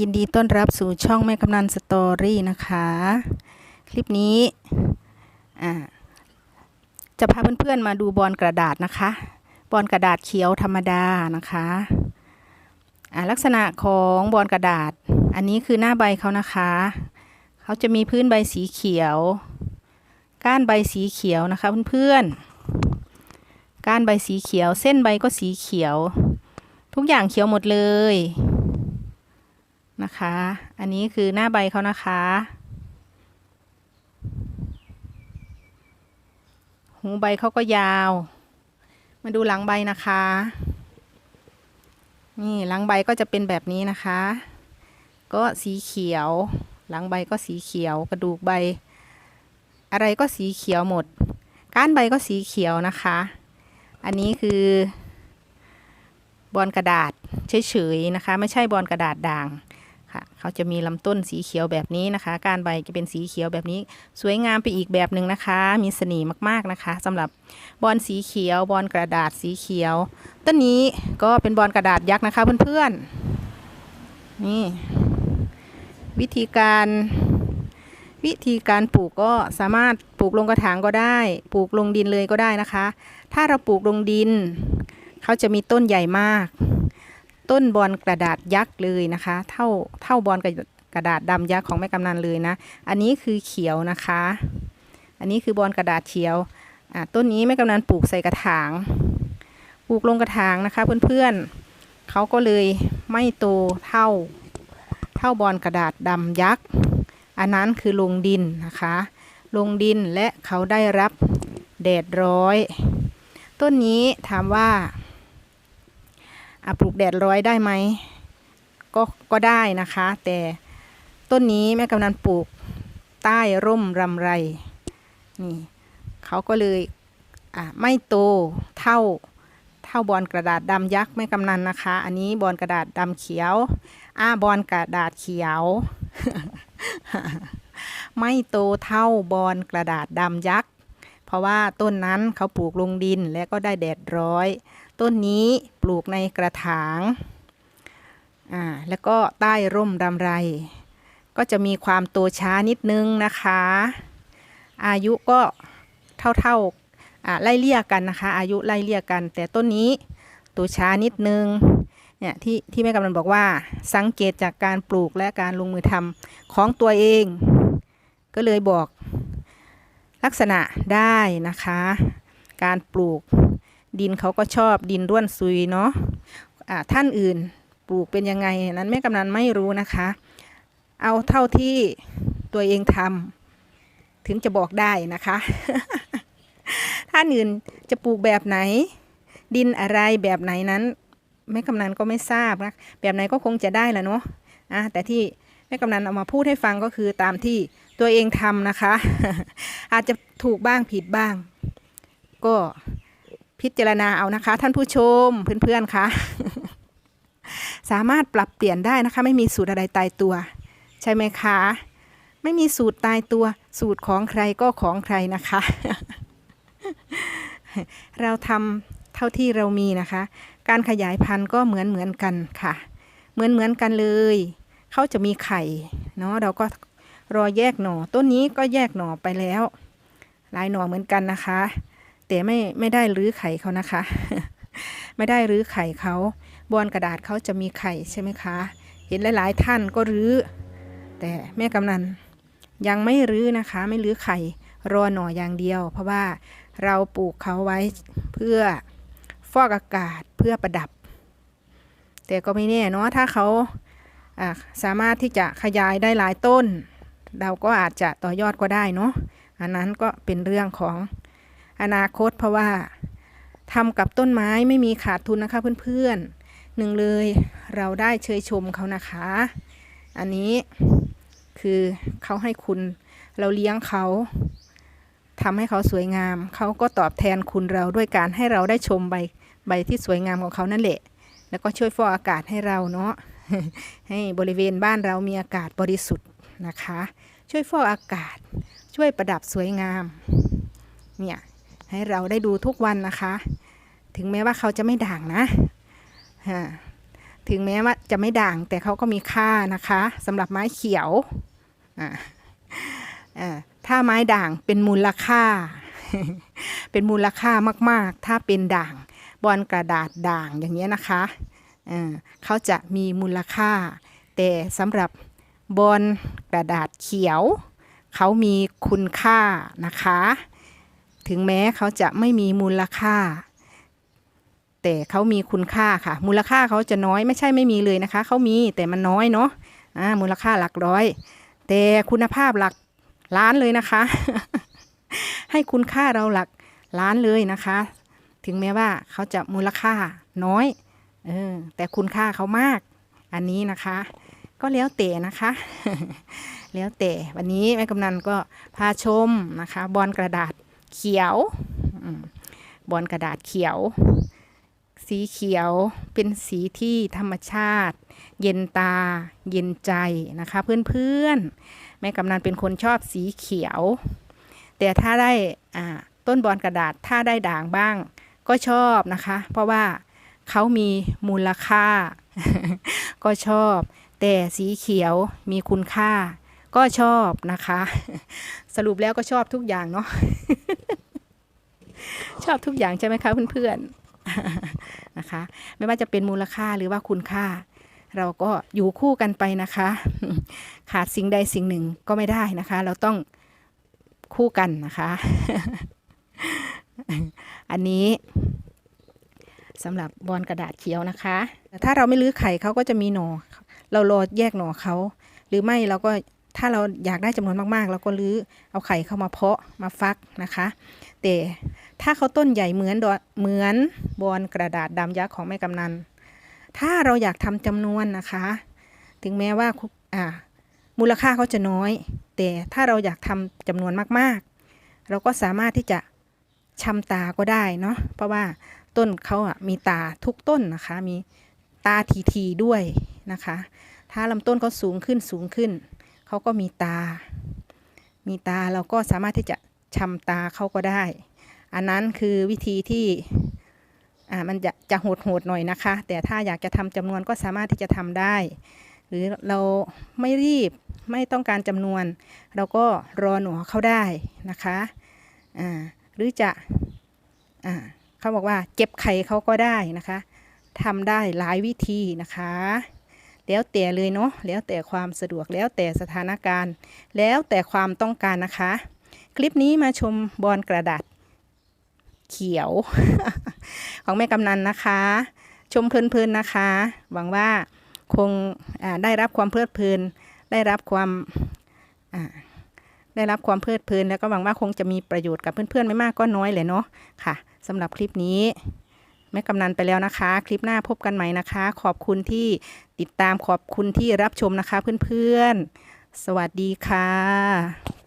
ยินดีต้อนรับสู่ช่องแม่กำนันสตอรี่นะคะ คลิปนี้จะพาเพื่อนๆมาดูบอลกระดาษนะคะ บอลกระดาษเขียวธรรมดานะคะลักษณะของบอลกระดาษ อันนี้คือหน้าใบเขานะคะ เขาจะมีพื้นใบสีเขียว ก้านใบสีเขียวนะคะเพื่อนๆ ก้านใบสีเขียว เส้นใบก็สีเขียว ทุกอย่างเขียวหมดเลย นะคะ อันนี้คือหน้าใบเขานะคะ หูใบเขาก็ยาว มาดูหลังใบนะคะ นี่หลังใบก็จะเป็นแบบนี้นะคะ ก็สีเขียว หลังใบก็สีเขียว กระดูกใบ อะไรก็สีเขียวหมด ก้านใบก็สีเขียวนะคะ อันนี้คือบอลกระดาษเฉยๆนะคะ ไม่ใช่บอลกระดาษด่าง ค่ะเขาจะมีลำต้นสีเขียวแบบนี้นะคะ การใบจะเป็นสีเขียวแบบนี้ สวยงามไปอีกแบบหนึ่งนะคะ มีเสน่ห์มากๆนะคะสำหรับบอลสีเขียวบอลกระดาษสีเขียว ต้นนี้ก็เป็นบอลกระดาษยักษ์นะคะเพื่อนๆนี่วิธีการวิธีการปลูกก็สามารถปลูกลงกระถางก็ได้ ปลูกลงดินเลยก็ได้นะคะ ถ้าเราปลูกลงดิน เขาจะมีต้นใหญ่มาก ต้นบอลกระดาษยักษ์เลยนะคะ เท่าเท่าบอลกระดาษดำยักษ์ของแม่กำนันเลยนะ อันนี้คือเขียวนะคะ อันนี้คือบอลกระดาษเขียวอะต้นนี้แม่กำนันปลูกใส่กระถาง ปลูกลงกระถางนะคะ เพื่อนๆเขาก็เลยไม่โตเท่า เท่าบอลกระดาษดำยักษ์ อันนั้นคือลงดินนะคะ ลงดินและเขาได้รับแดดร้อย ต้นนี้ถามว่า ปลูกแดดร้อยได้ไหมก็ก็ได้นะคะ แต่ต้นนี้แม่กำนันปลูกใต้ร่มรำไรนี่เขาก็เลยอะไม่โตเท่าเท่าบอลกระดาษดำยักษ์แม่กำนันนะคะ อันนี้บอลกระดาษดำเขียวอ่าบอลกระดาษเขียว ไม่โตเท่าบอลกระดาษดำยักษ์ ราะว่าต้นนั้นเขาปลูกลงดินและก็ได้แดดร้อย ต้นนี้ปลูกในกระถางอ่าแล้วก็ใต้ร่มรำไร ก็จะมีความโตช้านิดนึงนะคะ อายุก็เท่าๆอ่าไล่เลี่ยกันนะคะ อายุไล่เลี่ยกัน แต่ต้นนี้โตช้านิดนึงเนี่ยที่ที่แม่กำลังบอกว่าสังเกตจากการปลูกและการลงมือทำของตัวเอง ก็เลยบอก ลักษณะได้นะคะ การปลูกดินเขาก็ชอบดินร่วนซุยเนาะะท่านอื่นปลูกเป็นยังไงนั้นแม่กำนันไม่รู้นะคะ เอาเท่าที่ตัวเองทำถึงจะบอกได้นะคะ ท่านอื่นจะปลูกแบบไหน ดินอะไรแบบไหนนั้นแม่กำนันก็ไม่ทราบนะแบบไหนก็คงจะได้แหละเนาะะแต่ที่ ม่กำนันเอามาพูดให้ฟังก็คือตามที่ตัวเองทำนะคะ อาจจะถูกบ้างผิดบ้าง ก็พิจารณาเอานะคะ ท่านผู้ชมเพื่อนๆคะสามารถปรับเปลี่ยนได้นะคะ ไม่มีสูตรอะไรตายตัว ใช่ไหมคะ ไม่มีสูตรตายตัว สูตรของใครก็ของใครนะคะ เราทำเท่าที่เรามีนะคะ การขยายพันธุ์ก็เหมือนเหมือนกันค่ะ เหมือนเหมือนกันเลย เขาจะมีไข่เนาะเราก็รอแยกหน่อ ต้นนี้ก็แยกหน่อไปแล้ว หลายหน่อเหมือนกันนะคะ แต่ไม่ไม่ได้รื้อไข่เขานะคะ ไม่ได้รื้อไข่เขาบอนกระดาษเขาจะมีไข่ใช่ไหมคะ เห็นหลาย ๆ ท่านก็รื้อ แต่แม่กำนันยังไม่รื้อนะคะ ไม่รื้อไข่รอหน่ออย่างเดียว เพราะว่าเราปลูกเขาไว้เพื่อฟอกอากาศเพื่อประดับ แต่ก็ไม่แน่เนาะถ้าเขาอ่า สามารถที่จะขยายได้หลายต้น เราก็อาจจะต่อยอดก็ได้เนาะอันนั้นก็เป็นเรื่องของอนาคตเพราะว่าทำกับต้นไม้ไม่มีขาดทุนนะคะเพื่อนๆหนึ่งเลยเราได้เชยชมเขานะคะ อันนี้คือเขาให้คุณเราเลี้ยงเขาทำให้เขาสวยงาม เขาก็ตอบแทนคุณเราด้วยการให้เราได้ชมใบใบที่สวยงามของเขานั่นแหละ แล้วก็ช่วยฟอกอากาศให้เราเนาะ ให้บริเวณบ้านเรามีอากาศบริสุทธิ์นะคะ ช่วยฟอกอากาศ ช่วยประดับสวยงาม เนี่ย ให้เราได้ดูทุกวันนะคะ ถึงแม้ว่าเขาจะไม่ด่างนะฮะถึงแม้ว่าจะไม่ด่างแต่เขาก็มีค่านะคะสำหรับไม้เขียวอ่าถ้าไม้ด่างเป็นมูลค่า เป็นมูลค่ามาก ๆ ถ้าเป็นด่าง บอลกระดาษด่างอย่างเงี้ยนะคะ เขาจะมีมูลค่า แต่สำหรับบอลกระดาษเขียว เขามีคุณค่านะคะ ถึงแม้เขาจะไม่มีมูลค่า แต่เขามีคุณค่าค่ะ มูลค่าเขาจะน้อยไม่ใช่ไม่มีเลยนะคะ เขามีแต่มันน้อยเนาะอ่ามูลค่าหลักร้อย แต่คุณภาพหลักล้านเลยนะคะ ให้คุณค่าเราหลักล้านเลยนะคะ ถึงแม้ว่าเขาจะมูลค่าน้อย เออแต่คุณค่าเขามาก อันนี้นะคะ ก็แล้วแต่นะคะ แล้วแต่วันนี้แม่กำนันก็พาชมนะคะ บอลกระดาษเขียวอบอลกระดาษเขียว สีเขียวเป็นสีที่ธรรมชาติ เย็นตา เย็นใจนะคะ เพื่อนๆ แม่กำนันเป็นคนชอบสีเขียว แต่ถ้าได้ต้นบอลกระดาษถ้าได้ด่างบ้างก็ชอบนะคะ เพราะว่า เขามีมูลค่า ก็ชอบ แต่สีเขียวมีคุณค่า ก็ชอบนะคะ สรุปแล้วก็ชอบทุกอย่างเนาะชอบทุกอย่างใช่ไหมคะเพื่อนๆนะคะ ไม่ว่าจะเป็นมูลค่าหรือว่าคุณค่า เราก็อยู่คู่กันไปนะคะ ขาดสิ่งใดสิ่งหนึ่งก็ไม่ได้นะคะ เราต้องคู่กันนะคะ อันนี้ สำหรับบอลกระดาษเขียวนะคะ ถ้าเราไม่ลื้อไข่เขาก็จะมีหน่อเรารอแยกหน่อเขาหรือไม่เราก็ถ้าเราอยากได้จำนวนมากๆเราก็ลื้อเอาไข่เข้ามาเพาะมาฟักนะคะ แต่ถ้าเขาต้นใหญ่เหมือนดเหมือนบอลกระดาษดำยักษ์ของแม่กำนัน ถ้าเราอยากทำจำนวนนะคะ ถึงแม้ว่าอ่ามูลค่าเขาจะน้อย แต่ถ้าเราอยากทำจำนวนมากๆ เราก็สามารถที่จะชำตาก็ได้เนาะเพราะว่า ต้นเขาอะมีตาทุกต้นนะคะ มีตาทีๆด้วยนะคะ ถ้าลำต้นเขาสูงขึ้นสูงขึ้น เขาก็มีตา มีตาเราก็สามารถที่จะชำตาเขาก็ได้ อันนั้นคือวิธีที่อ่ามันจะจะโหดโหดๆหน่อยนะคะ แต่ถ้าอยากจะทำจำนวนก็สามารถที่จะทำได้ หรือเราไม่รีบไม่ต้องการจำนวน เราก็รอหนูเข้าได้นะคะอ่าหรือจะอ่า เขาบอกว่าเก็บไข่เขาก็ได้นะคะทำได้หลายวิธีนะคะ แล้วแต่เลยเนาะแล้วแต่ความสะดวกแล้วแต่สถานการณ์ แล้วแต่ความต้องการนะคะ คลิปนี้มาชมบอลกระดาษเขียว ของแม่กำนันนะคะ ชมเพลินๆนะคะ หวังว่าคงได้รับความเพลิดเพลิน ได้รับความได้รับความเพลิดเพลิน แล้วก็หวังว่าคงจะมีประโยชน์กับเพื่อนๆไม่มากก็น้อยเลยเนาะค่ะ สำหรับคลิปนี้แม่กำนันไปแล้วนะคะ คลิปหน้าพบกันใหม่นะคะ ขอบคุณที่ติดตามขอบคุณที่รับชมนะคะเพื่อนๆ สวัสดีค่ะ